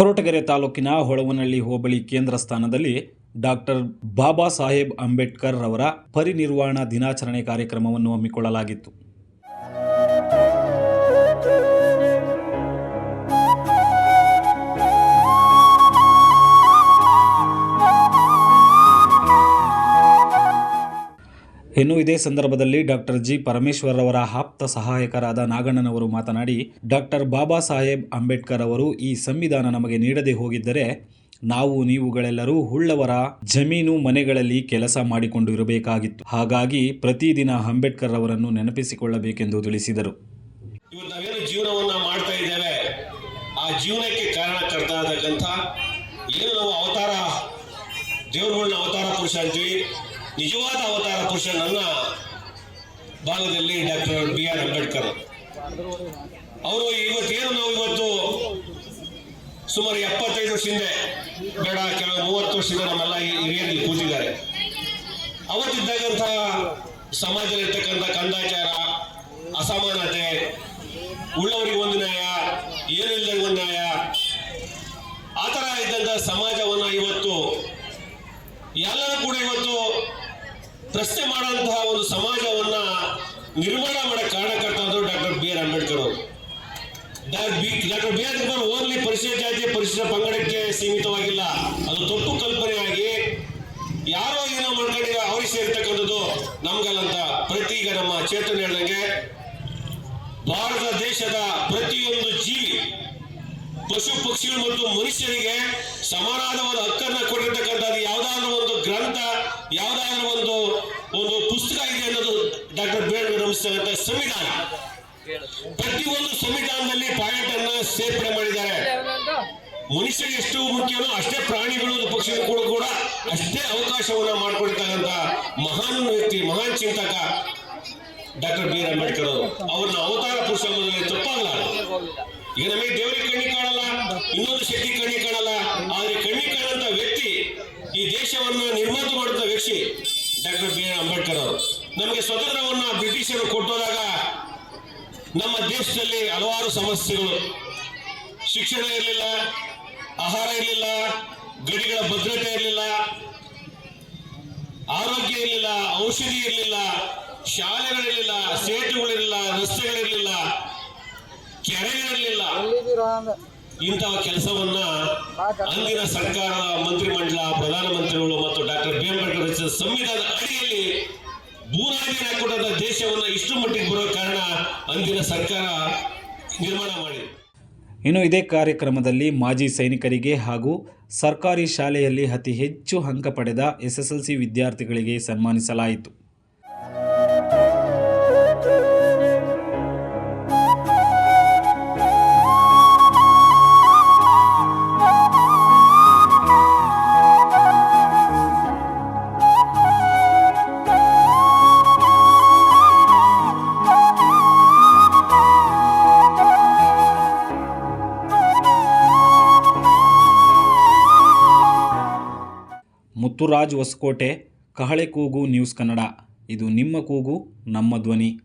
ಕೊರಟಗೆರೆ ತಾಲೂಕಿನ ಹೊಳವನಹಳ್ಳಿ ಹೋಬಳಿ ಕೇಂದ್ರ ಸ್ಥಾನದಲ್ಲಿ ಡಾಕ್ಟರ್ ಬಾಬಾ ಸಾಹೇಬ್ ಅಂಬೇಡ್ಕರ್ ರವರ ಪರಿನಿರ್ವಾಣ ದಿನಾಚರಣೆ ಕಾರ್ಯಕ್ರಮವನ್ನು ಹಮ್ಮಿಕೊಳ್ಳಲಾಗಿತ್ತು. ಇನ್ನು ಇದೇ ಸಂದರ್ಭದಲ್ಲಿ ಡಾಕ್ಟರ್ ಜಿ ಪರಮೇಶ್ವರ್ ಅವರ ಆಪ್ತ ಸಹಾಯಕರಾದ ನಾಗಣ್ಣನವರು ಮಾತನಾಡಿ, ಡಾಕ್ಟರ್ ಬಾಬಾ ಸಾಹೇಬ್ ಅಂಬೇಡ್ಕರ್ ಅವರು ಈ ಸಂವಿಧಾನ ನಮಗೆ ನೀಡದೆ ಹೋಗಿದ್ದರೆ ನಾವು ನೀವುಗಳೆಲ್ಲರೂ ಉಳ್ಳವರ ಜಮೀನು ಮನೆಗಳಲ್ಲಿ ಕೆಲಸ ಮಾಡಿಕೊಂಡು ಇರಬೇಕಾಗಿತ್ತು. ಹಾಗಾಗಿ ಪ್ರತಿದಿನ ಅಂಬೇಡ್ಕರ್ ಅವರನ್ನು ನೆನಪಿಸಿಕೊಳ್ಳಬೇಕೆಂದು ತಿಳಿಸಿದರು. ಜೀವನವನ್ನ ಮಾಡ್ತಾ ಇದ್ದೇವೆ, ಆ ಜೀವನಕ್ಕೆ ಕಾರಣಕರ್ತ ಏನು ಅವತಾರ ದೇವರುಗಳನ್ನ ಅವತಾರ ಪುರುಷ ನಿಜವಾದ ಅವತಾರ ಪುರುಷ ನನ್ನ ಭಾಗದಲ್ಲಿ ಡಾಕ್ಟರ್ ಬಿ ಆರ್ ಅಂಬೇಡ್ಕರ್. ಅವರು ಇವತ್ತೇನು ನಾವು ಇವತ್ತು ಸುಮಾರು ಎಪ್ಪತ್ತೈದು ವರ್ಷ ಹಿಂದೆ, ಬೇಡ, ಕೆಲವು ಮೂವತ್ತು ವರ್ಷದಿಂದ ನಮ್ಮೆಲ್ಲ ಹಿರಿಯರಲ್ಲಿ ಕೂತಿದ್ದಾರೆ. ಸಮಾಜದಲ್ಲಿ ಸಮಾಜದಲ್ಲಿರ್ತಕ್ಕಂಥ ಕಂದಾಚಾರ, ಅಸಮಾನತೆ, ಉಳ್ಳವರಿಗೆ ಒಂದು ನ್ಯಾಯ ಏನಿಲ್ಲದ ಒಂದು ನ್ಯಾಯ, ಆ ಥರ ಇದ್ದಂಥ ಸಮಾಜವನ್ನು ಇವತ್ತು ಎಲ್ಲರೂ ಕೂಡ ಇವತ್ತು ಪ್ರಶ್ನೆ ಮಾಡುವಂತಹ ಒಂದು ಸಮಾಜವನ್ನ ನಿರ್ಮಾಣ ಮಾಡೋ ಕಾರಣಕರ್ತರು ಡಾಕ್ಟರ್ ಬಿ ಆರ್ ಅಂಬೇಡ್ಕರ್ ಅವರು. Doctor B R Ambedkar only ಪರಿಶಿಷ್ಟ ಜಾತಿ ಪರಿಶಿಷ್ಟ ಪಂಗಡಕ್ಕೆ ಸೀಮಿತವಾಗಿಲ್ಲ. ಅದು ತಪ್ಪು ಕಲ್ಪನೆಯಾಗಿ ಯಾರೋ ಏನೋ ಮಾಡ್ಕೊಂಡಿದ್ರೆ ಅವರಿಗೆ ಸೇರ್ತಕ್ಕಂಥದ್ದು ನಮ್ಗಲ್ಲಂತ ಪ್ರತಿ ಈಗ ನಮ್ಮ ಚೇತನ ಹೇಳಂಗೆ ಭಾರತ ದೇಶದ ಪ್ರತಿಯೊಂದು ಜೀವಿ, ಪಶು ಪಕ್ಷಿಗಳು ಮತ್ತು ಮನುಷ್ಯರಿಗೆ ಸಮಾನವಾದ ಒಂದು ಹಕ್ಕನ್ನ ಕೊಟ್ಟಿರ್ತಕ್ಕಂಥದ್ದು ಯಾವುದಾದ್ರೂ ಒಂದು ಗ್ರಂಥ, ಯಾವುದಾದ್ರೂ ಒಂದು ಒಂದು ಪುಸ್ತಕ ಇದೆ ಅನ್ನೋದು ಡಾಕ್ಟರ್ ಬೇಡ ಆರ್ ರಮಿಸ್ತಕ್ಕಂಥ ಸಂವಿಧಾನ. ಪ್ರತಿಯೊಂದು ಸಂವಿಧಾನದಲ್ಲಿ ಪಾಯಿಂಟ್ ಅನ್ನ ಸೇರ್ಪಡೆ ಮಾಡಿದ್ದಾರೆ. ಮನುಷ್ಯರಿಗೆ ಎಷ್ಟು ಮುಖ್ಯನೋ ಅಷ್ಟೇ ಪ್ರಾಣಿಗಳು ಪಕ್ಷಿಗಳು ಕೂಡ ಕೂಡ ಅಷ್ಟೇ ಅವಕಾಶವನ್ನ ಮಾಡಿಕೊಡ್ತಕ್ಕಂಥ ಮಹಾನ್ ವ್ಯಕ್ತಿ, ಮಹಾನ್ ಚಿಂತಕ ಡಾಕ್ಟರ್ ಬಿ ಆರ್ ಅಂಬೇಡ್ಕರ್ ಅವರು. ಅವ್ರನ್ನ ಅವತಾರ ಪುರುಷ ತಪ್ಪಾಗಲಾರ ಈಗ ನಮಗೆ ದೇವರಿಗೆ ಕಣ್ಣಿ ಕಾಣಲ್ಲ, ಇನ್ನೊಂದು ಶಕ್ತಿ ಕಣ್ಣಿ ಕಾಣಲ್ಲ. ಆದ್ರೆ ಕಣ್ಣಿ ಕಾಣಂತ ವ್ಯಕ್ತಿ, ಈ ದೇಶವನ್ನು ನಿರ್ಮಾತ ಮಾಡಿದ ವ್ಯಕ್ತಿ ಡಾಕ್ಟರ್ ಬಿ ಆರ್ ಅಂಬೇಡ್ಕರ್ ಅವರು. ನಮಗೆ ಸ್ವತಂತ್ರವನ್ನ ಬ್ರಿಟಿಷರು ಕೊಟ್ಟೋದಾಗ ನಮ್ಮ ದೇಶದಲ್ಲಿ ಹಲವಾರು ಸಮಸ್ಯೆಗಳು. ಶಿಕ್ಷಣ ಇರಲಿಲ್ಲ, ಆಹಾರ ಇರಲಿಲ್ಲ, ಗಡಿಗಳ ಭದ್ರತೆ ಇರಲಿಲ್ಲ, ಆರೋಗ್ಯ ಇರಲಿಲ್ಲ, ಔಷಧಿ ಇರಲಿಲ್ಲ, ಶಾಲೆಗಳಿರಲಿಲ್ಲ ಸೇತುಗಳಿರಲಿಲ್ಲ ರಸ್ತೆಗಳಿರಲಿಲ್ಲ. ಕೆರೆಗಳಿರಲಿಲ್ಲ ಇಂತಹ ಕೆಲಸವನ್ನ ಅಂದಿನ ಸರ್ಕಾರದ ಮಂತ್ರಿಮಂಡಲ ಪ್ರಧಾನಮಂತ್ರಿಗಳು ಮತ್ತು ಡಾಕ್ಟರ್ ಬಿ ಅಂಬೇಡ್ಕರ್ ರಚಿಸಿದ ಸಂವಿಧಾನದ ಅಡಿಯಲ್ಲಿ ಭೂನಾಡಿನ ಹಾಕೊಂಡ ದೇಶವನ್ನ ಇಷ್ಟು ಮಟ್ಟಿಗೆ ಬರೋ ಕಾರಣ ಅಂದಿನ ಸರ್ಕಾರ ನಿರ್ಮಾಣ ಮಾಡಿದೆ. ಇನ್ನು ಇದೇ ಕಾರ್ಯಕ್ರಮದಲ್ಲಿ ಮಾಜಿ ಸೈನಿಕರಿಗೆ ಹಾಗೂ ಸರ್ಕಾರಿ ಶಾಲೆಯಲ್ಲಿ ಅತಿ ಹೆಚ್ಚು ಅಂಕ ಪಡೆದ ಎಸ್ಎಸ್ಎಲ್ಸಿ ವಿದ್ಯಾರ್ಥಿಗಳಿಗೆ ಸನ್ಮಾನಿಸಲಾಯಿತು. ಮುತ್ತುರಾಜ್ ಹೊಸಕೋಟೆ ಕಹಳೆ ಕೂಗು ನ್ಯೂಸ್ ಕನ್ನಡ. ಇದು ನಿಮ್ಮ ಕೂಗು ನಮ್ಮ ಧ್ವನಿ.